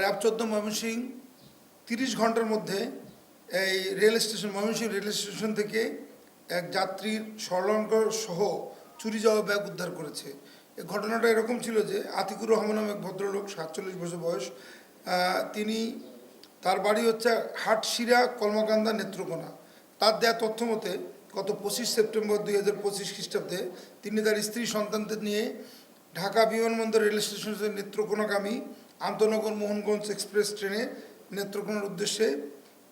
RAB চোদ্দ ময়মনসিং, তিরিশ ঘণ্টার মধ্যে এই rail station, Mymensingh rail station থেকে এক যাত্রীর স্বর্ণাঙ্কর সহ চুরি যাওয়া ব্যাগ উদ্ধার করেছে। এই ঘটনাটা এরকম ছিল যে আতিকুর রহমান নামে এক ভদ্রলোক, সাতচল্লিশ বছর বয়স তিনি তার বাড়ি হচ্ছে হাটশিরা কলমাকান্দা নেত্রকোনা। তার দেয়া তথ্য মতে গত পঁচিশ সেপ্টেম্বর দুই হাজার পঁচিশ খ্রিস্টাব্দে তিনি তার স্ত্রী সন্তানদের নিয়ে ঢাকা বিমানবন্দর রেল স্টেশন থেকে নেত্রকোনাগামী আন্তনগর মোহনগঞ্জ এক্সপ্রেস ট্রেনে নেত্রকোনার উদ্দেশ্যে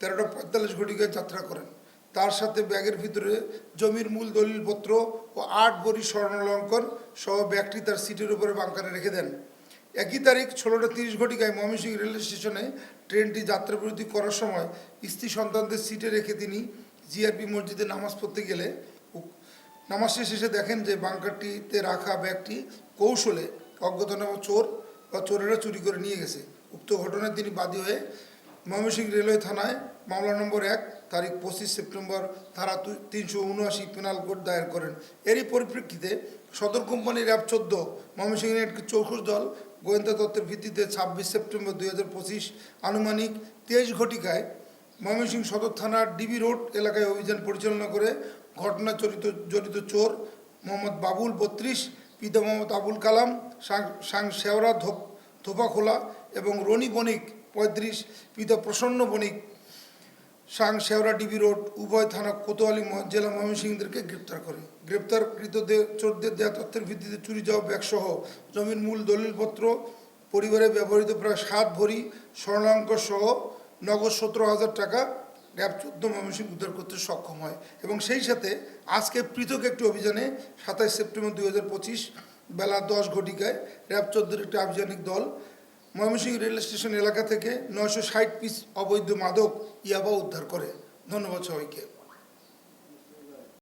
তেরোটা পঁয়তাল্লিশ ঘটিকায় যাত্রা করেন। তার সাথে ব্যাগের ভিতরে জমির মূল দলিলপত্র ও আট বড়ি স্বর্ণালঙ্কর সহ ব্যাগটি তার সিটের উপরে বাংকারে রেখে দেন। একই তারিখ ষোলোটা তিরিশ ঘটিকায় ময়মনসিংহ রেল স্টেশনে ট্রেনটি যাত্রাবিরতি করার সময় স্ত্রী সন্তানদের সিটে রেখে তিনি জিআরপি মসজিদে নামাজ পড়তে গেলে নামাজ শেষে দেখেন যে বাংকারটিতে রাখা ব্যাগটি কৌশলে অজ্ঞাতনামা চোর বা চোরেরা চুরি করে নিয়ে গেছে। উক্ত ঘটনায় তিনি বাদী হয়ে ময়মনসিংহ রেলওয়ে থানায় মামলা নম্বর এক, তারিখ পঁচিশ সেপ্টেম্বর, ধারা তিনশো উনআশি পেনাল কোড দায়ের করেন। এরই পরিপ্রেক্ষিতে সদর কোম্পানির অ্যাপ চোদ্দ ময়মনসিংহের একটি চৌখুর দল গোয়েন্দা তত্ত্বের ভিত্তিতে ছাব্বিশ সেপ্টেম্বর দুই হাজার পঁচিশ আনুমানিক তেইশ ঘটিকায় ময়মনসিংহ সদর থানার ডিবি রোড এলাকায় অভিযান পরিচালনা করে ঘটনা জড়িত জড়িত চোর মোহাম্মদ বাবুল বত্রিশ, পিতা মোহাম্মদ আবুল কালাম, সাং- শেওরা ধোপ, ধোপাখোলা এবং রনি বণিক পঁয়ত্রিশ, পিতা প্রসন্ন বণিক, সাং শেওরা ডিবি রোড উভয় থানা কোতোয়ালি জেলা ময়মনসিংহদেরকে গ্রেপ্তার করে। গ্রেপ্তারকৃত দে- চোরদের দেয়া তথ্যের ভিত্তিতে চুরি যাওয়া ব্যাগসহ জমির মূল দলিলপত্র, পরিবারে ব্যবহৃত প্রায় সাত ভরি স্বর্ণাঙ্ক সহ নগদ সতেরো হাজার টাকা র্যাব চোদ্দ ময়মনসিংহ উদ্ধার করতে সক্ষম হয়। এবং সেই সাথে আজকে পৃথক একটি অভিযানে সাতাইশ সেপ্টেম্বর দুই হাজার পঁচিশ বেলা দশ ঘটিকায় র্যাব চোদ্দোর একটি আভিযানিক দল ময়মনসিংহ রেল স্টেশন এলাকা থেকে নয়শো ষাট পিস অবৈধ মাদক ইয়াবা উদ্ধার করে। ধন্যবাদ সবাইকে।